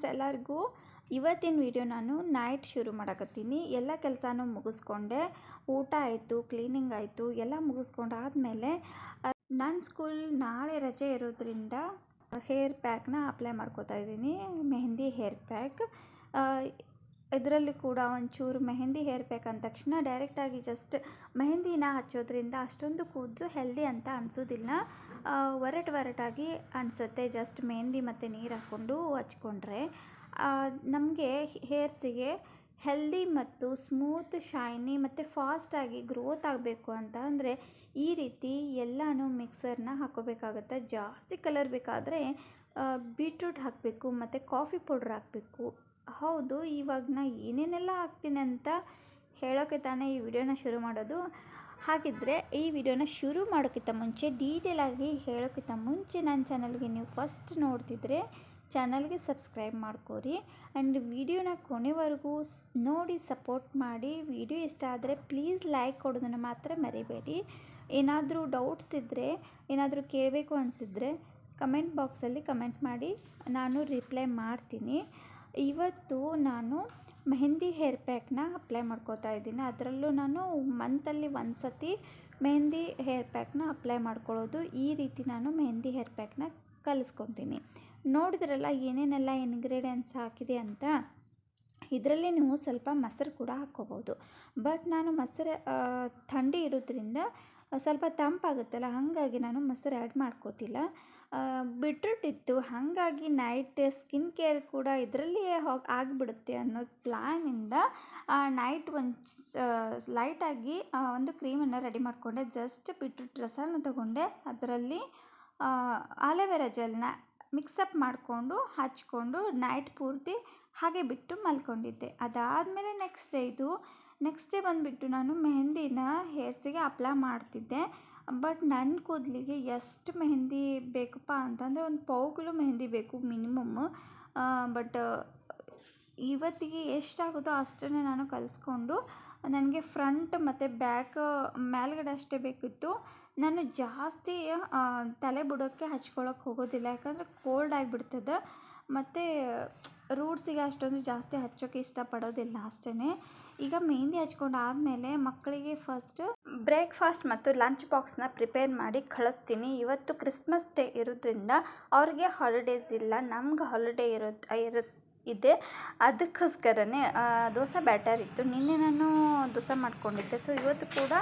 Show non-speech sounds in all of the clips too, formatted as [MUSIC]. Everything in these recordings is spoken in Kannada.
ಫ್ರೆಂಡ್ಸ್ ಎಲ್ಲರಿಗೂ ಇವತ್ತಿನ ವಿಡಿಯೋ ನಾನು ನೈಟ್ ಶುರು ಮಾಡಕತ್ತೀನಿ. ಎಲ್ಲ ಕೆಲಸನೂ ಮುಗಿಸ್ಕೊಂಡೆ. ಊಟ ಆಯಿತು, ಕ್ಲೀನಿಂಗ್ ಆಯಿತು, ಎಲ್ಲ ಮುಗಿಸ್ಕೊಂಡಾದ್ಮೇಲೆ ನನ್ನ ಸ್ಕೂಲ್ ನಾಳೆ ರಜೆ ಇರೋದ್ರಿಂದ ಹೇರ್ ಪ್ಯಾಕ್ನ ಅಪ್ಲೈ ಮಾಡ್ಕೋತಾ ಇದ್ದೀನಿ. Mehndi hair pack. ಇದರಲ್ಲಿ ಕೂಡ ಒಂಚೂರು ಮೆಹಂದಿ ಹೇರ್ ಪ್ಯಾಕ್ ಅಂದ ತಕ್ಷಣ ಡೈರೆಕ್ಟಾಗಿ ಜಸ್ಟ್ ಮೆಹಂದಿನ ಹಚ್ಚೋದ್ರಿಂದ ಅಷ್ಟೊಂದು ಕೂದಲು ಹೆಲ್ದಿ ಅಂತ ಅನಿಸೋದಿಲ್ಲ. ಒರಟು ಒರಟಾಗಿ ಅನಿಸುತ್ತೆ. ಜಸ್ಟ್ ಮೆಹಂದಿ ಮತ್ತು ನೀರು ಹಾಕ್ಕೊಂಡು ಹಚ್ಕೊಂಡ್ರೆ. ನಮಗೆ ಹೇರ್ಸಿಗೆ ಹೆಲ್ದಿ ಮತ್ತು ಸ್ಮೂತ್ ಶೈನಿ ಮತ್ತು ಫಾಸ್ಟಾಗಿ ಗ್ರೋತ್ ಆಗಬೇಕು ಅಂತ. ಅಂದರೆ ಈ ರೀತಿ ಎಲ್ಲನೂ ಮಿಕ್ಸರ್ನ ಹಾಕೋಬೇಕಾಗತ್ತೆ. ಜಾಸ್ತಿ ಕಲರ್ ಬೇಕಾದರೆ ಬೀಟ್ರೂಟ್ ಹಾಕಬೇಕು ಮತ್ತು ಕಾಫಿ ಪೌಡ್ರ್ ಹಾಕಬೇಕು. ಹೌದು ಇವಾಗ ನಾ ಏನೇನೆಲ್ಲ ಹಾಕ್ತೀನಿ ಅಂತ ಹೇಳೋಕ್ಕೆ ತಾನೇ ಈ ವಿಡಿಯೋನ ಶುರು ಮಾಡೋದು. ಹಾಗಿದ್ದರೆ ಈ ವಿಡಿಯೋನ ಶುರು ಮಾಡೋಕ್ಕಿಂತ ಮುಂಚೆ ಡೀಟೇಲಾಗಿ ಹೇಳೋಕ್ಕಿಂತ ಮುಂಚೆ ನನ್ನ ಚಾನಲ್ಗೆ ನೀವು ಫಸ್ಟ್ ನೋಡ್ತಿದ್ರೆ ಚಾನಲ್ಗೆ ಸಬ್ಸ್ಕ್ರೈಬ್ ಮಾಡ್ಕೋರಿ. ಆ್ಯಂಡ್ ವಿಡಿಯೋನ ಕೊನೆವರೆಗೂ ನೋಡಿ ಸಪೋರ್ಟ್ ಮಾಡಿ. ವಿಡಿಯೋ ಇಷ್ಟ ಆದರೆ ಪ್ಲೀಸ್ ಲೈಕ್ ಕೊಡೋದನ್ನು ಮಾತ್ರ ಮರಿಬೇಡಿ. ಏನಾದರೂ ಡೌಟ್ಸ್ ಇದ್ದರೆ ಏನಾದರೂ ಕೇಳಬೇಕು ಅನಿಸಿದ್ರೆ ಕಮೆಂಟ್ ಬಾಕ್ಸಲ್ಲಿ ಕಮೆಂಟ್ ಮಾಡಿ. ನಾನು ರಿಪ್ಲೈ ಮಾಡ್ತೀನಿ. ಇವತ್ತು ನಾನು ಮೆಹಂದಿ ಹೇರ್ ಪ್ಯಾಕ್ನ ಅಪ್ಲೈ ಮಾಡ್ಕೋತಾ ಇದ್ದೀನಿ. ಅದರಲ್ಲೂ ನಾನು ಮಂತಲ್ಲಿ ಒಂದು ಸತಿ ಮೆಹೆಂದಿ ಹೇರ್ ಪ್ಯಾಕ್ನ ಅಪ್ಲೈ ಮಾಡ್ಕೊಳ್ಳೋದು. ಈ ರೀತಿ ನಾನು ಮೆಹಂದಿ ಹೇರ್ ಪ್ಯಾಕ್ನ ಕಲಿಸ್ಕೊತೀನಿ. ನೋಡಿದ್ರಲ್ಲ ಏನೇನೆಲ್ಲ ಇನ್ಗ್ರೀಡಿಯೆಂಟ್ಸ್ ಹಾಕಿದೆ ಅಂತ? ಇದರಲ್ಲಿ ನೀವು ಸ್ವಲ್ಪ ಮೊಸರು ಕೂಡ ಹಾಕ್ಕೋಬೋದು. ಬಟ್ ನಾನು ಮೊಸರು ಥಂಡಿ ಇರೋದ್ರಿಂದ ಸ್ವಲ್ಪ ತಂಪಾಗುತ್ತಲ್ಲ, ಹಾಗಾಗಿ ನಾನು ಮೊಸರು ಆ್ಯಡ್ ಮಾಡ್ಕೋತಿಲ್ಲ. ಬೀಟ್ರೂಟ್ ಹಾಗಾಗಿ ನೈಟ್ ಸ್ಕಿನ್ ಕೇರ್ ಕೂಡ ಇದರಲ್ಲಿಯೇ ಹೋಗಿ ಆಗಿಬಿಡುತ್ತೆ ಅನ್ನೋ ಪ್ಲ್ಯಾನಿಂದ ನೈಟ್ ಒಂದು ಲೈಟಾಗಿ ಒಂದು ಕ್ರೀಮನ್ನು ರೆಡಿ ಮಾಡಿಕೊಂಡೆ. ಜಸ್ಟ್ ಬಿಟ್ರೂಟ್ ರಸನ ತಗೊಂಡೆ. ಅದರಲ್ಲಿ ಆಲೋವೆರಾ ಜೆಲ್ನ ಮಿಕ್ಸಪ್ ಮಾಡಿಕೊಂಡು, ಹಚ್ಕೊಂಡು ನೈಟ್ ಪೂರ್ತಿ ಹಾಗೆ ಬಿಟ್ಟು ಮಲ್ಕೊಂಡಿದ್ದೆ. ಅದಾದಮೇಲೆ ನೆಕ್ಸ್ಟ್ ಡೇ ಇದು ನೆಕ್ಸ್ಟ್ ಡೇ ಬಂದುಬಿಟ್ಟು ನಾನು ಮೆಹೆಂದಿನ ಹೇರ್ಸಿಗೆ ಅಪ್ಲೈ ಮಾಡ್ತಿದ್ದೆ. ಬಟ್ ನನ್ನ ಕೂದಲಿಗೆ ಎಷ್ಟು ಮೆಹೆಂದಿ ಬೇಕಪ್ಪ ಅಂತಂದರೆ ಒಂದು ಪಾವು ಕಿಲೋ ಮೆಹಂದಿ ಬೇಕು ಮಿನಿಮಮ್. ಬಟ್ ಇವತ್ತಿಗೆ ಎಷ್ಟಾಗುತ್ತೋ ಅಷ್ಟನ್ನೇ ನಾನು ಕಲಿಸ್ಕೊಂಡು ನನಗೆ ಫ್ರಂಟ್ ಮತ್ತು ಬ್ಯಾಕ್ ಮೇಲ್ಗಡೆ ಅಷ್ಟೇ ಬೇಕಿತ್ತು. ನಾನು ಜಾಸ್ತಿ ತಲೆ ಬುಡಕ್ಕೆ ಹಚ್ಕೊಳ್ಳೋಕೆ ಹೋಗೋದಿಲ್ಲ ಯಾಕಂದರೆ ಕೋಲ್ಡ್ ಆಗಿಬಿಡ್ತದೆ. ಮತ್ತು ರೂಟ್ಸಿಗೆ ಅಷ್ಟೊಂದು ಜಾಸ್ತಿ ಹಚ್ಚೋಕ್ಕೆ ಇಷ್ಟಪಡೋದಿಲ್ಲ ಅಷ್ಟೇ ಈಗ ಮೆಹಂದಿ ಹಚ್ಕೊಂಡು ಆದಮೇಲೆ ಮಕ್ಕಳಿಗೆ ಫಸ್ಟ್ ಬ್ರೇಕ್ಫಾಸ್ಟ್ ಮತ್ತು ಲಂಚ್ ಬಾಕ್ಸ್ನ ಪ್ರಿಪೇರ್ ಮಾಡಿ ಕಳಿಸ್ತೀನಿ. ಇವತ್ತು ಕ್ರಿಸ್ಮಸ್ ಡೇ ಇರೋದ್ರಿಂದ ಅವ್ರಿಗೆ ಹಾಲಿಡೇಸ್ ಇಲ್ಲ. ನಮ್ಗೆ ಹಾಲಿಡೇ ಇರುತ್ತೆ ಇರುತ್ತೆ ಇದೆ. ಅದಕ್ಕೋಸ್ಕರನೇ ದೋಸೆ ಬ್ಯಾಟರ್ ಇತ್ತು. ನಿನ್ನೆ ನಾನು ದೋಸೆ ಮಾಡ್ಕೊಂಡಿದ್ದೆ. ಸೊ ಇವತ್ತು ಕೂಡ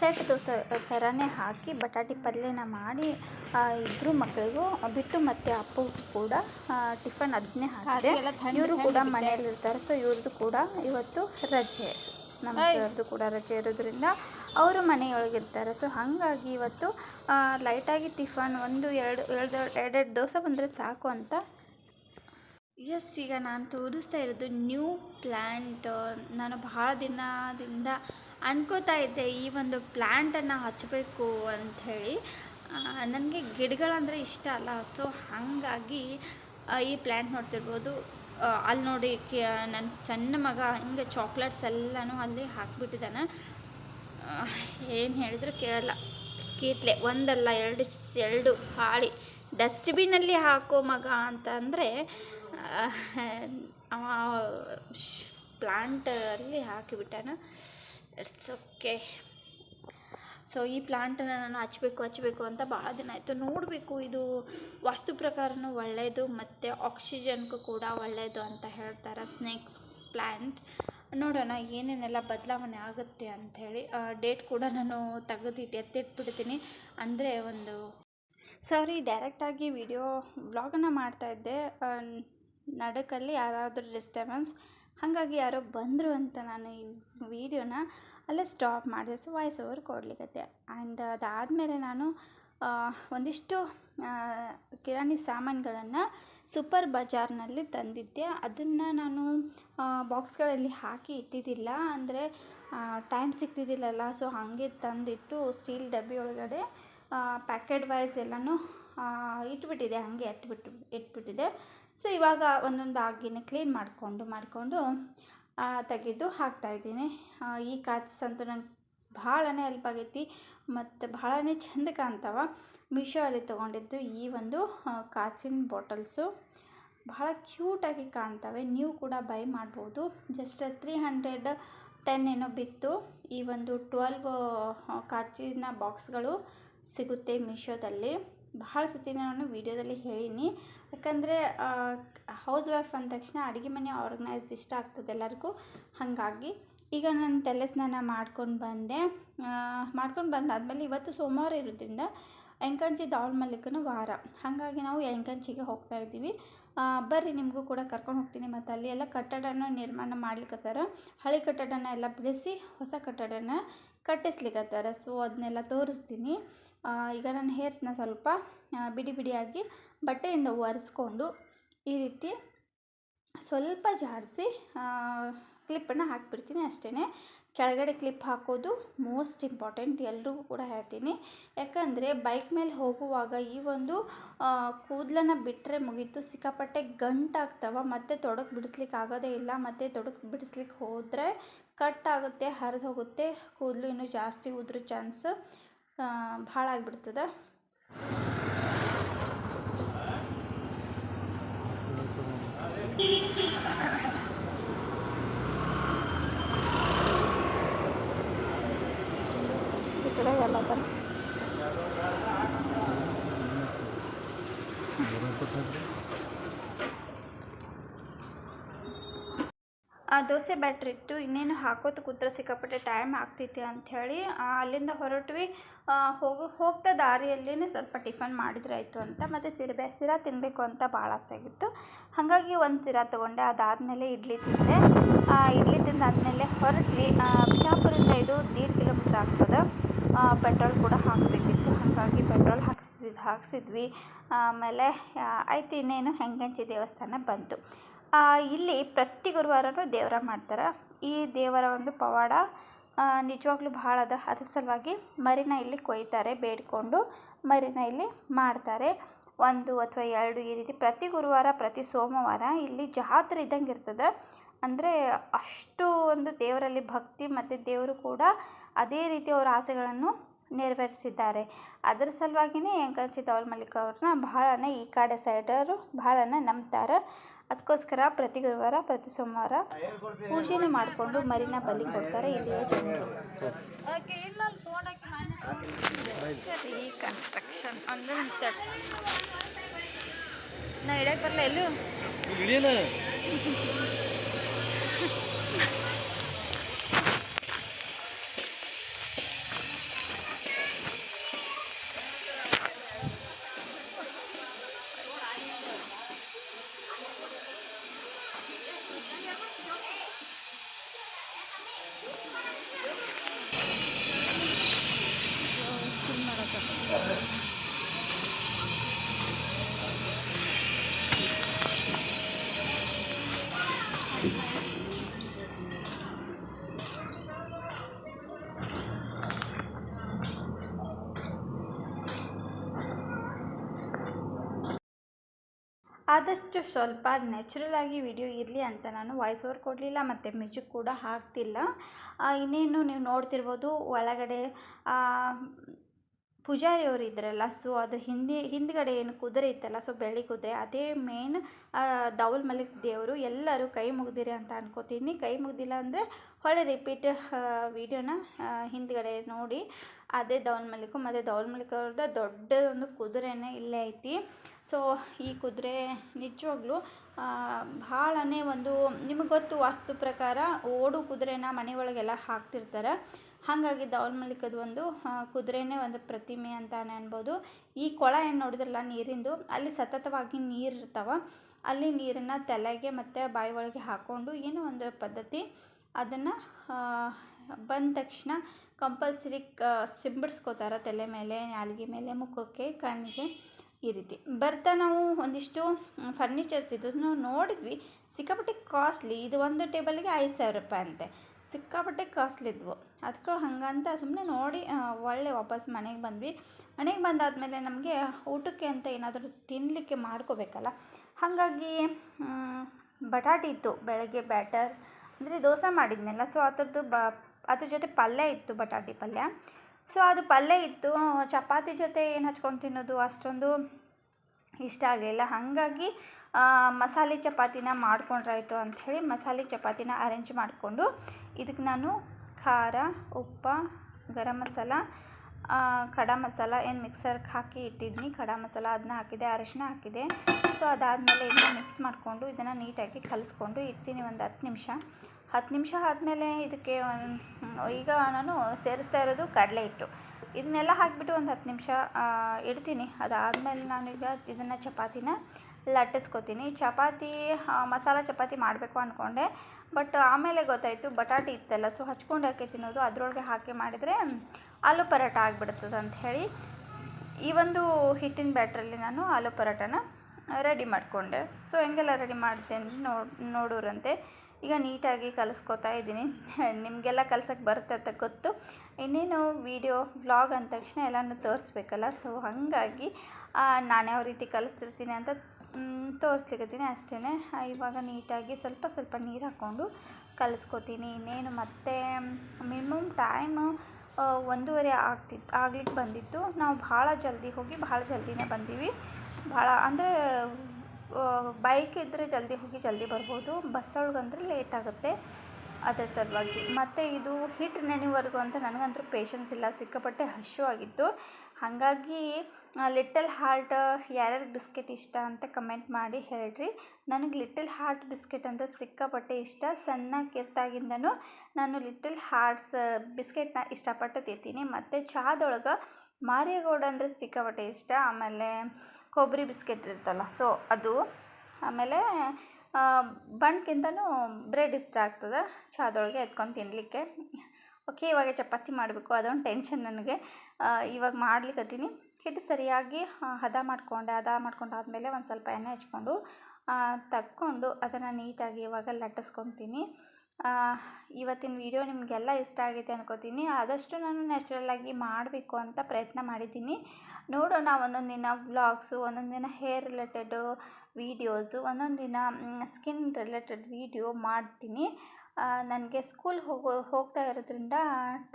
ಸೆಟ್ ದೋಸೆ ಥರನೇ ಹಾಕಿ ಬಟಾಟಿ ಪಲ್ಯನ ಮಾಡಿ ಇಬ್ಬರು ಮಕ್ಕಳಿಗೂ ಬಿಟ್ಟು ಮತ್ತು ಅಪ್ಪು ಕೂಡ ಟಿಫನ್ ಅದನ್ನೇ ಹಾಕಿದೆ. ಇವರು ಕೂಡ ಮನೆಯಲ್ಲಿ ಇರ್ತಾರೆ. ಸೊ ಇವ್ರದ್ದು ಕೂಡ ಇವತ್ತು ರಜೆ. ನಮ್ಮ ಸರ್ದು ಕೂಡ ರಜೆ ಇರೋದ್ರಿಂದ ಅವರು ಮನೆಯೊಳಗಿರ್ತಾರೆ. ಸೊ ಹಾಗಾಗಿ ಇವತ್ತು ಲೈಟಾಗಿ ಟಿಫನ್ ಒಂದು ಎರಡು ಎರಡು ಎರಡೆರಡು ದೋಸೆ ಬಂದರೆ ಸಾಕು ಅಂತ ಎಸ್, ಈಗ ನಾನು ತೋರಿಸ್ತಾ ಇರೋದು ನ್ಯೂ ಪ್ಲ್ಯಾಂಟ್ ನಾನು ಭಾಳ ದಿನದಿಂದ ಅನ್ಕೋತಾ ಇದ್ದೆ ಈ ಒಂದು ಪ್ಲ್ಯಾಂಟನ್ನು ಹಚ್ಚಬೇಕು ಅಂಥೇಳಿ ನನಗೆ ಗಿಡಗಳಂದರೆ ಇಷ್ಟ ಅಲ್ಲ ಸೊ ಹಾಗಾಗಿ ಈ ಪ್ಲ್ಯಾಂಟ್ ನೋಡ್ತಿರ್ಬೋದು. ಅಲ್ಲಿ ನೋಡಿ ನನ್ನ ಸಣ್ಣ ಮಗ, ಹಿಂಗೆ ಚಾಕ್ಲೇಟ್ಸ್ ಎಲ್ಲನೂ ಅಲ್ಲಿ ಹಾಕಿಬಿಟ್ಟಿದ್ದಾನೆ. ಏನು ಹೇಳಿದ್ರು ಕೇಳಲ್ಲ ಕೀತ್ಲೆ ಒಂದಲ್ಲ, ಎರಡು ಎರಡು ಹಾಳಿ. ಡಸ್ಟ್ಬಿನಲ್ಲಿ ಹಾಕೋ ಮಗ ಅಂತ ಅವ ಪ್ಲಾಂಟಲ್ಲಿ ಹಾಕಿಬಿಟ್ಟಾನ. ಇಟ್ಸ್ ಓಕೆ ಸೊ ಈ ಪ್ಲಾಂಟನ್ನು ನಾನು ಹಚ್ಚಬೇಕು ಹಚ್ಚಬೇಕು ಅಂತ ಭಾಳ ದಿನ ಆಯಿತು. ನೋಡಬೇಕು, ಇದು ವಾಸ್ತು ಪ್ರಕಾರನೂ ಒಳ್ಳೆಯದು ಮತ್ತು ಆಕ್ಸಿಜನ್ಗೂ ಕೂಡ ಒಳ್ಳೆಯದು ಅಂತ ಹೇಳ್ತಾರೆ ಸ್ನೇಕ್ಸ್ ಪ್ಲ್ಯಾಂಟ್ ನೋಡೋಣ, ಏನೇನೆಲ್ಲ ಬದಲಾವಣೆ ಆಗುತ್ತೆ ಅಂಥೇಳಿ ಡೇಟ್ ಕೂಡ ನಾನು ತೆಗೆದಿಟ್ಟು, ಎತ್ತಿಟ್ಬಿಡ್ತೀನಿ. ಅಂದರೆ ಒಂದು ಸಾರಿ ಡೈರೆಕ್ಟಾಗಿ ವಿಡಿಯೋ ವ್ಲಾಗನ್ನು ಮಾಡ್ತಾಯಿದ್ದೆ ನಡಕಲ್ಲಿ ಯಾರಾದರೂ ಡಿಸ್ಟರ್ಬೆನ್ಸ್ ಹಾಗಾಗಿ ಯಾರೋ ಬಂದರು ಅಂತ ನಾನು ಈ ವಿಡಿಯೋನ ಅಲ್ಲೇ ಸ್ಟಾಪ್ ಮಾಡಿದೆ. ಸೊ ವಾಯ್ಸ್ ಓವರ್ ಕೊಡ್ಲಿಕ್ಕೆ ಆ್ಯಂಡ್ ಅದಾದಮೇಲೆ ನಾನು ಒಂದಿಷ್ಟು ಕಿರಾಣಿ ಸಾಮಾನುಗಳನ್ನು ಸೂಪರ್ ಬಜಾರ್ನಲ್ಲಿ ತಂದಿದ್ದೆ. ಅದನ್ನು ನಾನು ಬಾಕ್ಸ್ಗಳಲ್ಲಿ ಹಾಕಿ ಇಟ್ಟಿದ್ದಿಲ್ಲ. ಅಂದರೆ ಟೈಮ್ ಸಿಗ್ತಿದ್ದಿಲ್ಲಲ್ಲ. ಸೊ ಹಾಗೆ ತಂದಿಟ್ಟು ಸ್ಟೀಲ್ ಡಬ್ಬಿ ಒಳಗಡೆ ಪ್ಯಾಕೆಟ್ ವೈಸ್ ಎಲ್ಲನೂ ಇಟ್ಬಿಟ್ಟಿದೆ. ಹಾಗೆ ಎತ್ಬಿಟ್ಟು ಇಟ್ಬಿಟ್ಟಿದೆ ಸೊ ಇವಾಗ ಒಂದೊಂದು ಆಗಿನ ಕ್ಲೀನ್ ಮಾಡಿಕೊಂಡು ಮಾಡಿಕೊಂಡು ತೆಗೆದು ಹಾಕ್ತಾಯಿದ್ದೀನಿ ಈ ಕಾಚಸಂತೂ ನಂಗೆ ಭಾಳನೇ ಹೆಲ್ಪ್ ಆಗೈತಿ. ಮತ್ತು ಭಾಳನೇ ಚಂದ ಕಾಣ್ತಾವ. ಮೀಶೋ ಅಲ್ಲಿ ತೊಗೊಂಡಿದ್ದು ಈ ಒಂದು ಕಾಚಿನ ಬಾಟಲ್ಸು ಬಹಳ ಕ್ಯೂಟಾಗಿ ಕಾಣ್ತವೆ. ನೀವು ಕೂಡ ಬೈ ಮಾಡ್ಬೋದು. ಜಸ್ಟ್ ತ್ರೀ ಹಂಡ್ರೆಡ್ ಟೆನ್ ಏನೋ ಬಿತ್ತು. ಈ ಒಂದು ಟ್ವೆಲ್ವ್ ಕಾಚಿನ ಬಾಕ್ಸ್ಗಳು ಸಿಗುತ್ತೆ ಮೀಶೋದಲ್ಲಿ ಬಹಳ ಸತಿ ನಾನು ವೀಡಿಯೋದಲ್ಲಿ ಹೇಳೀನಿ. ಯಾಕಂದರೆ ಹೌಸ್ ವೈಫ್ ಅಂದ ತಕ್ಷಣ ಅಡುಗೆ ಮನೆ ಆರ್ಗನೈಸ್ ಇಷ್ಟ ಆಗ್ತದೆ ಎಲ್ಲರಿಗೂ. ಹಾಗಾಗಿ ಈಗ ನಾನು ತಲೆ ಸ್ನಾನ ಮಾಡ್ಕೊಂಡು ಬಂದೆ. ಮಾಡ್ಕೊಂಡು ಬಂದಾದಮೇಲೆ ಇವತ್ತು ಸೋಮವಾರ ಇರೋದ್ರಿಂದ ಎಂಕಂಚಿ ದಾವಲ್ ಮಲ್ಲಿಕನ ವಾರ. ಹಾಗಾಗಿ ನಾವು ಎಂಕಂಚಿಗೆ ಹೋಗ್ತಾ ಇದ್ದೀವಿ. ಬರ್ರಿ, ನಿಮಗೂ ಕೂಡ ಕರ್ಕೊಂಡು ಹೋಗ್ತೀನಿ ಮತ್ತು ಅಲ್ಲಿ. ಎಲ್ಲ ಕಟ್ಟಡನ ನಿರ್ಮಾಣ ಮಾಡ್ಲಿಕ್ಕತ್ತಾರ ಹಳೆ ಕಟ್ಟಡನ ಎಲ್ಲ ಬಿಡಿಸಿ ಹೊಸ ಕಟ್ಟಡನ ಕಟ್ಟಿಸ್ಲಿಕ್ಕತ್ತಾರ ಸೊ ಅದನ್ನೆಲ್ಲ ತೋರಿಸ್ತೀನಿ. ಈಗ ನನ್ನ ಹೇರ್ಸ್ನ ಸ್ವಲ್ಪ ಬಿಡಿ ಬಿಡಿಯಾಗಿ ಬಟ್ಟೆಯಿಂದ ಒರೆಸ್ಕೊಂಡು ಈ ರೀತಿ ಸ್ವಲ್ಪ ಜಾಡಿಸಿ ಕ್ಲಿಪ್ಪನ್ನು ಹಾಕಿಬಿಡ್ತೀನಿ ಅಷ್ಟೇ ಕೆಳಗಡೆ ಕ್ಲಿಪ್ ಹಾಕೋದು ಮೋಸ್ಟ್ ಇಂಪಾರ್ಟೆಂಟ್, ಎಲ್ರಿಗೂ ಕೂಡ ಹೇಳ್ತೀನಿ. ಯಾಕಂದರೆ ಬೈಕ್ ಮೇಲೆ ಹೋಗುವಾಗ ಈ ಒಂದು ಕೂದಲನ್ನು ಬಿಟ್ಟರೆ ಮುಗೀತು, ಸಿಕ್ಕಾಪಟ್ಟೆ ಗಂಟಾಗ್ತವೆ, ಮತ್ತು ತೊಡಕ್ಕೆ ಬಿಡಿಸ್ಲಿಕ್ಕೆ ಆಗೋದೇ ಇಲ್ಲ, ಮತ್ತು ತೊಡಕ್ಕೆ ಬಿಡಿಸ್ಲಿಕ್ಕೆ ಹೋದರೆ ಕಟ್ ಆಗುತ್ತೆ, ಹರಿದು ಹೋಗುತ್ತೆ, ಕೂದಲು ಇನ್ನೂ ಜಾಸ್ತಿ ಉದ್ರ ಚಾನ್ಸ್. ಭಾಳ ಆಗಿಬಿಡ್ತದೆ. ಈ ಕಡೆ ಎಲ್ಲ ದೋಸೆ ಬ್ಯಾಟ್ರಿ ಇತ್ತು ಇನ್ನೇನು ಹಾಕೋತ ಕೂತ್ರೆ ಸಿಕ್ಕಾಪಟ್ಟೆ ಟೈಮ್ ಆಗ್ತೈತಿ ಅಂಥೇಳಿ ಅಲ್ಲಿಂದ ಹೊರಟ್ವಿ. ಆ, ಹೋಗು ಹೋಗ್ತಾ ದಾರಿಯಲ್ಲೇ ಸ್ವಲ್ಪ ಟಿಫನ್ ಮಾಡಿದ್ರೆ ಆಯಿತು ಅಂತ ಮತ್ತು ಸಿರಬೆ ಸಿರ ತಿನ್ನಬೇಕು ಅಂತ ಭಾಳ ಆಸೆ ಆಗಿತ್ತು. ಹಾಗಾಗಿ ಒಂದು ಸಿರ ತೊಗೊಂಡೆ ಅದಾದಮೇಲೆ ಇಡ್ಲಿ ತಿಂದೆ. ಆ, ಇಡ್ಲಿ ತಿಂದಾದಮೇಲೆ ಹೊರಟ್ವಿ. ಬಿಜಾಪುರಿಂದ ಬಿಜಾಪುರದಿಂದ ಇದು ದೀಡ್ ಕಿಲೋಮೀಟ್ರ್ ಆಗ್ತದೆ. ಪೆಟ್ರೋಲ್ ಕೂಡ ಹಾಕಬೇಕಿತ್ತು. ಹಾಗಾಗಿ ಪೆಟ್ರೋಲ್ ಹಾಕ್ಸಿದ್ವಿ ಹಾಕ್ಸಿದ್ವಿ. ಆಮೇಲೆ ಆ, ಆಯ್ತು ಇನ್ನೇನು ಹೆಂಗಂಚಿ ದೇವಸ್ಥಾನ ಬಂತು. ಆ, ಇಲ್ಲಿ ಪ್ರತಿ ಗುರುವಾರನೂ ದೇವರ ಮಾಡ್ತಾರೆ. ಈ ದೇವರ ಒಂದು ಪವಾಡ ನಿಜವಾಗಲೂ ಭಾಳ ಅದ. ಅದ್ರ ಸಲುವಾಗಿ ಮರಿನ ಇಲ್ಲಿ ಕೊಯ್ತಾರೆ, ಬೇಡಿಕೊಂಡು ಮರಿನ ಇಲ್ಲಿ ಮಾಡ್ತಾರೆ. ಒಂದು ಅಥವಾ ಎರಡು ಈ ರೀತಿ ಪ್ರತಿ ಗುರುವಾರ, ಪ್ರತಿ ಸೋಮವಾರ ಇಲ್ಲಿ ಜಾತ್ರೆ ಇದ್ದಂಗೆ ಇರ್ತದೆ. ಅಂದರೆ ಅಷ್ಟು ಒಂದು ದೇವರಲ್ಲಿ ಭಕ್ತಿ ಮತ್ತು ದೇವರು ಕೂಡ ಅದೇ ರೀತಿ ಅವರ ಆಸೆಗಳನ್ನು ನೆರವೇರಿಸಿದ್ದಾರೆ. ಅದರ ಸಲುವಾಗಿಯೇ ಎಂಕಂಚಿ ದೌಲ್ ಮಲ್ಲಿಕ್ ಅವ್ರನ್ನ ಭಾಳನೇ ಈ ಕಡೆ ಸೈಡರು ಭಾಳನೇ ನಂಬ್ತಾರೆ. ಅದಕ್ಕೋಸ್ಕರ ಪ್ರತಿ ಗುರುವಾರ ಪ್ರತಿ ಸೋಮವಾರ ಪೂಜೆನೂ ಮಾಡಿಕೊಂಡು ಮರಿನ ಬಲಿ ಕೊಡ್ತಾರೆ ಇಲ್ಲಿಯ ಜನರು. ಕನ್ಸ್ಟ್ರಕ್ಷನ್ ಅಂದ್ರೆ ನಾ ಇಡಕ್ಕೆ ಬರಲ್ಲ ಎಲ್ಲೂ? [LAUGHS] ಆದಷ್ಟು ಸ್ವಲ್ಪ ನ್ಯಾಚುರಲ್ ಆಗಿ ವಿಡಿಯೋ ಇರಲಿ ಅಂತ ನಾನು ವಾಯ್ಸ್ ಓವರ್ ಕೊಡಲಿಲ್ಲ, ಮತ್ತು ಮ್ಯೂಸಿಕ್ ಕೂಡ ಹಾಕ್ತಿಲ್ಲ. ಇನ್ನೇನು ನೀವು ನೋಡ್ತಿರ್ಬೋದು, ಒಳಗಡೆ ಪೂಜಾರಿ ಅವರು ಇದ್ರಲ್ಲ ಸೊ ಅದ್ರ ಹಿಂದೆ, ಹಿಂದ್ಗಡೆ ಏನು ಕುದುರೆ ಇತ್ತಲ್ಲ ಸೊ ಬೆಳ್ಳಿ ಕುದುರೆ, ಅದೇ ಮೇನ್ ದೌಲ್ ಮಲಿಕ್ ದೇವರು, ಎಲ್ಲರೂ ಕೈ ಮುಗ್ದಿರಿ ಅಂತ ಅನ್ಕೋತೀನಿ. ಕೈ ಮುಗ್ದಿಲ್ಲ ಅಂದರೆ ಹೊಳೆ ರಿಪೀಟ್ ವಿಡಿಯೋನ ಹಿಂದ್ಗಡೆ ನೋಡಿ. ಅದೇ ಮತ್ತು ದೌಲ್ ಮಲಿಕ್ ಅವ್ರದ್ದು ದೊಡ್ಡ ಒಂದು ಕುದುರೆನೇ ಇಲ್ಲೇ ಐತಿ. ಸೊ ಈ ಕುದುರೆ ನಿಜವಾಗ್ಲೂ ಭಾಳನೇ ಒಂದು, ನಿಮಗೆ ಗೊತ್ತು ವಾಸ್ತು ಪ್ರಕಾರ ಓಡು ಕುದುರೆನ ಮನೆ ಒಳಗೆಲ್ಲ ಹಾಕ್ತಿರ್ತಾರೆ. ಹಾಗಾಗಿ ದೌಲ್ ಮಲ್ಲಿಕದ ಒಂದು ಕುದುರೆನೇ ಒಂದು ಪ್ರತಿಮೆ ಅಂತಾನೆ ಅನ್ಬೋದು. ಈ ಕೊಳ ಏನು ನೋಡಿದ್ರಲ್ಲ, ನೀರಿಂದು, ಅಲ್ಲಿ ಸತತವಾಗಿ ನೀರು ಇರ್ತಾವ ಅಲ್ಲಿ ನೀರನ್ನು ತಲೆಗೆ ಮತ್ತು ಬಾಯಿ ಒಳಗೆ ಹಾಕ್ಕೊಂಡು ಏನೋ ಒಂದು ಪದ್ಧತಿ ಅದನ್ನು ಬಂದ ತಕ್ಷಣ ಕಂಪಲ್ಸರಿ ಸಿಂಬಡಿಸ್ಕೋತಾರೆ ತಲೆ ಮೇಲೆ, ನಾಲಿಗೆ ಮೇಲೆ, ಮುಖಕ್ಕೆ ಕಣ್ಣಿಗೆ ಈ ರೀತಿ. ಬರ್ತಾ ನಾವು ಒಂದಿಷ್ಟು ಫರ್ನಿಚರ್ಸ್ ಇದ್ದು ನಾವು ನೋಡಿದ್ವಿ. ಸಿಕ್ಕಾಪಟ್ಟೆ ಕಾಸ್ಟ್ಲಿ ಇದು ಒಂದು ಟೇಬಲ್ಗೆ ಐದು ಸಾವಿರ ರೂಪಾಯಿ ಅಂತೆ. ಸಿಕ್ಕಾಪಟ್ಟೆ ಕಾಸ್ಟ್ಲಿ ಇದ್ವು. ಅದಕ್ಕೆ ಹಂಗಂತ ಸುಮ್ಮನೆ ನೋಡಿ ಒಳ್ಳೆ ವಾಪಸ್ ಮನೆಗೆ ಬಂದ್ವಿ. ಮನೆಗೆ ಬಂದಾದಮೇಲೆ ನಮಗೆ ಊಟಕ್ಕೆ ಅಂತ ಏನಾದರೂ ತಿನ್ನಲಿಕ್ಕೆ ಮಾಡ್ಕೋಬೇಕಲ್ಲ. ಹಾಗಾಗಿ ಬಟಾಟಿ ಇತ್ತು. ಬೆಳಗ್ಗೆ ಬ್ಯಾಟರ್ ಅಂದರೆ ದೋಸೆ ಮಾಡಿದ್ನಲ್ಲ. ಸೊ ಆ ಥರದ್ದು ಬ ಅದ್ರ ಜೊತೆ ಪಲ್ಯ ಇತ್ತು ಬಟಾಟಿ ಪಲ್ಯ. ಸೊ ಅದು ಪಲ್ಯ ಇತ್ತು. ಚಪಾತಿ ಜೊತೆ ಏನು ಹಚ್ಕೊಂಡು ತಿನ್ನೋದು? ಅಷ್ಟೊಂದು ಇಷ್ಟ ಆಗಲಿಲ್ಲ. ಹಾಗಾಗಿ ಮಸಾಲೆ ಚಪಾತಿನ ಮಾಡ್ಕೊಂಡ್ರಾಯ್ತು ಅಂಥೇಳಿ ಮಸಾಲೆ ಚಪಾತಿನ ಅರೇಂಜ್ ಮಾಡಿಕೊಂಡು ಇದಕ್ಕೆ ನಾನು ಖಾರ, ಉಪ್ಪ, ಗರಂ ಮಸಾಲ ಖಡ ಮಸಾಲ, ಏನು ಮಿಕ್ಸರ್ಗೆ ಹಾಕಿ ಇಟ್ಟಿದ್ನಿ. ಖಡಾ ಮಸಾಲ ಅದನ್ನ ಹಾಕಿದೆ, ಅರಿಶಿನ ಹಾಕಿದೆ. ಸೊ ಅದಾದಮೇಲೆ ಇದನ್ನ ಮಿಕ್ಸ್ ಮಾಡಿಕೊಂಡು ಇದನ್ನು ನೀಟಾಗಿ ಕಲಿಸ್ಕೊಂಡು ಇಡ್ತೀನಿ ಒಂದು ಹತ್ತು ನಿಮಿಷ. ಹತ್ತು ನಿಮಿಷ ಆದಮೇಲೆ ಇದಕ್ಕೆ ಒಂದು ಈಗ ನಾನು ಸೇರಿಸ್ತಾ ಇರೋದು ಕಡಲೆ ಹಿಟ್ಟು. ಇದನ್ನೆಲ್ಲ ಹಾಕಿಬಿಟ್ಟು ಒಂದು ಹತ್ತು ನಿಮಿಷ ಇಡ್ತೀನಿ. ಅದಾದಮೇಲೆ ನಾನೀಗ ಇದನ್ನು ಚಪಾತಿನ ಲಟ್ಟಿಸ್ಕೊತೀನಿ. ಚಪಾತಿ ಮಸಾಲ ಚಪಾತಿ ಮಾಡಬೇಕು ಅಂದ್ಕೊಂಡೆ ಬಟ್ ಆಮೇಲೆ ಗೊತ್ತಾಯಿತು, ಬಟಾಟೆ ಇತ್ತಲ್ಲ ಸೊ ಹಚ್ಕೊಂಡು ಹಾಕಿ ತಿನ್ನೋದು? ಅದರೊಳಗೆ ಹಾಕಿ ಮಾಡಿದರೆ ಆಲೂ ಪರೋಟ ಆಗಿಬಿಡ್ತದೆ ಹೇಳಿ ಈ ಒಂದು ಹಿಟ್ಟಿನ ಬ್ಯಾಟ್ರಲ್ಲಿ ನಾನು ಆಲೂ ಪರೋಟನ ರೆಡಿ ಮಾಡಿಕೊಂಡೆ. ಸೊ ಹೆಂಗೆಲ್ಲ ರೆಡಿ ಅಂತ ನೋಡ್ ನೋಡೋರಂತೆ. ಈಗ ನೀಟಾಗಿ ಕಲಿಸ್ಕೊತಾ ಇದ್ದೀನಿ. [LAUGHS] ನಿಮಗೆಲ್ಲ ಕಲ್ಸಕ್ಕೆ ಬರುತ್ತೆ ಅಂತ ಗೊತ್ತು. ಇನ್ನೇನು ವೀಡಿಯೋ ವ್ಲಾಗ್ ಅಂದ ತಕ್ಷಣ ಎಲ್ಲನೂ ತೋರಿಸ್ಬೇಕಲ್ಲ? ಸೊ ಹಾಗಾಗಿ ನಾನು ಯಾವ ರೀತಿ ಕಲಿಸ್ತಿರ್ತೀನಿ ಅಂತ ತೋರಿಸ್ತಿರ್ತೀನಿ ಅಷ್ಟೇ ಇವಾಗ ನೀಟಾಗಿ ಸ್ವಲ್ಪ ಸ್ವಲ್ಪ ನೀರು ಹಾಕ್ಕೊಂಡು ಕಲಿಸ್ಕೊತೀನಿ. ಇನ್ನೇನು ಮತ್ತೆ ಮಿನಿಮಮ್ ಟೈಮು ಒಂದೂವರೆ ಆಗ್ತಿತ್ತು ಆಗ್ಲಿಕ್ಕೆ ಬಂದಿತ್ತು. ನಾವು ಭಾಳ ಜಲ್ದಿ ಹೋಗಿ ಭಾಳ ಜಲ್ದಿನೇ ಬಂದೀವಿ. ಭಾಳ ಅಂದರೆ ಬೈಕ್ ಇದ್ದರೆ ಜಲ್ದಿ ಹೋಗಿ ಜಲ್ದಿ ಬರ್ಬೋದು ಬಸ್ ಒಳಗಂದ್ರೆ ಲೇಟ್ ಆಗುತ್ತೆ. ಅದೇ ಸಲುವಾಗಿ. ಮತ್ತು ಇದು ಹಿಟ್ ನೆನೆವರೆಗೂ ಅಂತ ನನಗಂತೂ ಪೇಷನ್ಸ್ ಇಲ್ಲ, ಸಿಕ್ಕಾಪಟ್ಟೆ ಹಶು ಆಗಿತ್ತು. ಹಾಗಾಗಿ ಲಿಟಲ್ ಹಾರ್ಟ್ ಯಾರ್ಯಾರಿಗೆ ಬಿಸ್ಕೆಟ್ ಇಷ್ಟ ಅಂತ ಕಮೆಂಟ್ ಮಾಡಿ ಹೇಳ್ರಿ. ನನಗೆ ಲಿಟಲ್ ಹಾರ್ಟ್ ಬಿಸ್ಕೆಟ್ ಅಂದರೆ ಸಿಕ್ಕಾಪಟ್ಟೆ ಇಷ್ಟ. ಸಣ್ಣ ಕಿರ್ತಾಗಿಂದನೂ ನಾನು ಲಿಟಲ್ ಹಾರ್ಟ್ಸ್ ಬಿಸ್ಕೆಟ್ನ ಇಷ್ಟಪಟ್ಟು ತಿಂತೀನಿ. ಮತ್ತು ಚಹಾದೊಳಗೆ ಮಾರಿಯಗೌಡ ಅಂದರೆ ಸಿಕ್ಕಾಪಟ್ಟೆ ಇಷ್ಟ. ಆಮೇಲೆ ಕೊಬ್ಬರಿ ಬಿಸ್ಕೆಟ್ ಇರುತ್ತಲ್ಲ ಸೊ ಅದು. ಆಮೇಲೆ ಬಣ್ಕಿಂತನೂ ಬ್ರೆಡ್ ಇಷ್ಟ ಆಗ್ತದೆ ಚಾದೊಳಗೆ ಎತ್ಕೊಂಡು ತಿನ್ನಲಿಕ್ಕೆ ಓಕೆ ಇವಾಗ ಚಪಾತಿ ಮಾಡಬೇಕು, ಅದೊಂದು ಟೆನ್ಷನ್ ನನಗೆ. ಇವಾಗ ಮಾಡ್ಲಿಕ್ಕತ್ತೀನಿ ಹಿಟ್ಟು ಸರಿಯಾಗಿ ಹದ ಮಾಡಿಕೊಂಡೆ, ಹದ ಮಾಡ್ಕೊಂಡಾದ್ಮೇಲೆ ಒಂದು ಸ್ವಲ್ಪ ಎಣ್ಣೆ ಹಚ್ಕೊಂಡು ತಕ್ಕೊಂಡು ಅದನ್ನು ನೀಟಾಗಿ ಇವಾಗ ಲಟ್ಟಿಸ್ಕೊತೀನಿ. ಇವತ್ತಿನ ವಿಡಿಯೋ ನಿಮಗೆಲ್ಲ ಇಷ್ಟ ಆಗಿದೆ ಅನ್ಕೋತೀನಿ. ಆದಷ್ಟು ನಾನು ನ್ಯಾಚುರಲ್ಲಾಗಿ ಮಾಡಬೇಕು ಅಂತ ಪ್ರಯತ್ನ ಮಾಡಿದ್ದೀನಿ. ನೋಡೋಣ, ಒಂದೊಂದು ದಿನ ವ್ಲಾಗ್ಸು ಒಂದೊಂದು ದಿನ ಹೇರ್ ರಿಲೇಟೆಡು ವೀಡಿಯೋಸು ಒಂದೊಂದು ದಿನ ಸ್ಕಿನ್ ರಿಲೇಟೆಡ್ ವೀಡಿಯೋ ಮಾಡ್ತೀನಿ. ನನಗೆ ಸ್ಕೂಲ್ ಹೋಗೋ, ಹೋಗ್ತಾ ಇರೋದ್ರಿಂದ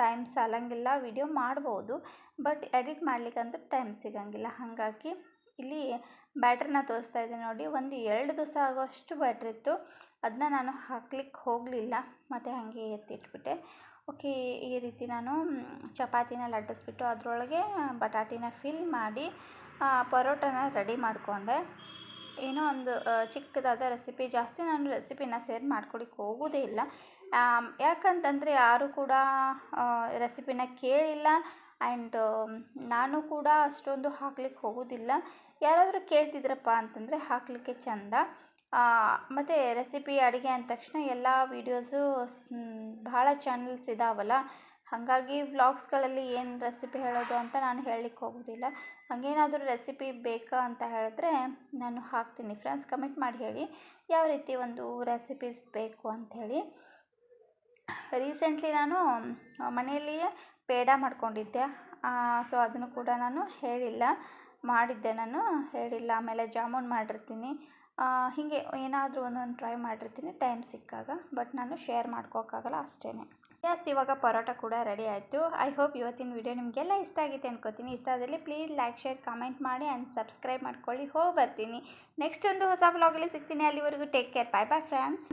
ಟೈಮ್ ಸಾಲಂಗಿಲ್ಲ ವಿಡಿಯೋ ಮಾಡ್ಬೋದು. ಬಟ್ ಎಡಿಟ್ ಮಾಡ್ಲಿಕ್ಕಂದ್ರೆ ಟೈಮ್ ಸಿಗಂಗಿಲ್ಲ. ಹಾಗಾಗಿ ಇಲ್ಲಿ ಬ್ಯಾಟ್ರಿನ ತೋರಿಸ್ತಾ ಇದ್ದೀನಿ ನೋಡಿ. ಒಂದು ಎರಡು ದಿವಸ ಆಗೋಷ್ಟು ಬ್ಯಾಟ್ರಿ ಇತ್ತು. ಅದನ್ನ ನಾನು ಹಾಕ್ಲಿಕ್ಕೆ ಹೋಗಲಿಲ್ಲ, ಮತ್ತು ಹಾಗೆ ಎತ್ತಿಟ್ಬಿಟ್ಟೆ. ಓಕೆ, ಈ ರೀತಿ ನಾನು ಚಪಾತಿನ ಲಟ್ಟಿಸ್ಬಿಟ್ಟು ಅದರೊಳಗೆ ಬಟಾಟಿನ ಫಿಲ್ ಮಾಡಿ ಪರೋಟಾನ ರೆಡಿ ಮಾಡಿಕೊಂಡೆ. ಏನೋ ಒಂದು ಚಿಕ್ಕದಾದ ರೆಸಿಪಿ ಜಾಸ್ತಿ ನಾನು ರೆಸಿಪಿನ ಸೇರ್ ಮಾಡ್ಕೊಳಿಕ್ಕೆ ಹೋಗೋದೇ ಇಲ್ಲ. ಯಾಕಂತಂದರೆ ಯಾರು ಕೂಡ ರೆಸಿಪಿನ ಕೇಳಿಲ್ಲ ಆ್ಯಂಡ್ ನಾನು ಕೂಡ ಅಷ್ಟೊಂದು ಹಾಕ್ಲಿಕ್ಕೆ ಹೋಗೋದಿಲ್ಲ. ಯಾರಾದರೂ ಕೇಳ್ತಿದ್ರಪ್ಪ ಅಂತಂದರೆ ಹಾಕಲಿಕ್ಕೆ ಚಂದ. ಮತ್ತು ರೆಸಿಪಿ ಅಡುಗೆ ಅಂದ ತಕ್ಷಣ ಎಲ್ಲ ವೀಡಿಯೋಸು ಭಾಳ ಚಾನಲ್ಸ್ ಇದಾವಲ್ಲ. ಹಾಗಾಗಿ ವ್ಲಾಗ್ಸ್ಗಳಲ್ಲಿ ಏನು ರೆಸಿಪಿ ಹೇಳೋದು ಅಂತ ನಾನು ಹೇಳಲಿಕ್ಕೆ ಹೋಗೋದಿಲ್ಲ. ಹಾಗೇನಾದರೂ ರೆಸಿಪಿ ಬೇಕಾ ಅಂತ ಹೇಳಿದ್ರೆ ನಾನು ಹಾಕ್ತೀನಿ. ಫ್ರೆಂಡ್ಸ್ ಕಮೆಂಟ್ ಮಾಡಿ ಹೇಳಿ. ಯಾವ ರೀತಿ ಒಂದು ರೆಸಿಪೀಸ್ ಬೇಕು ಅಂಥೇಳಿ ರೀಸೆಂಟ್ಲಿ ನಾನು, ಮನೆಯಲ್ಲಿಯೇ ಪೇಡ ಮಾಡಿಕೊಂಡಿದ್ದೆ. ಸೊ ಅದನ್ನು ಕೂಡ ನಾನು ಹೇಳಿಲ್ಲ. ಮಾಡಿದ್ದೆ ನಾನು. ಹೇಳಿಲ್ಲ, ಆಮೇಲೆ ಜಾಮೂನ್ ಮಾಡಿರ್ತೀನಿ. ಹೀಗೆ ಏನಾದರೂ ಒಂದೊಂದು ಟ್ರೈ ಮಾಡಿರ್ತೀನಿ ಟೈಮ್ ಸಿಕ್ಕಾಗ. ಬಟ್ ನಾನು ಶೇರ್ ಮಾಡ್ಕೋಕ್ಕಾಗಲ್ಲ ಅಷ್ಟೇ ಎಸ್ ಇವಾಗ ಪರೋಟ ಕೂಡ ರೆಡಿ ಆಯಿತು. ಐ ಹೋಪ್ ಇವತ್ತಿನ ವಿಡಿಯೋ ನಿಮಗೆಲ್ಲ ಇಷ್ಟ ಆಗಿದೆ ಅನ್ಕೋತೀನಿ. ಇಷ್ಟ ಆದಲ್ಲಿ ಪ್ಲೀಸ್ ಲೈಕ್ ಶೇರ್ ಕಮೆಂಟ್ ಮಾಡಿ ಆ್ಯಂಡ್ ಸಬ್ಸ್ಕ್ರೈಬ್ ಮಾಡ್ಕೊಳ್ಳಿ. ಹೋಗಿ ಬರ್ತೀನಿ ನೆಕ್ಸ್ಟ್ ಒಂದು ಹೊಸ ವ್ಲಾಗಲ್ಲಿ ಸಿಗ್ತೀನಿ. ಅಲ್ಲಿವರೆಗೂ take care bye bye friends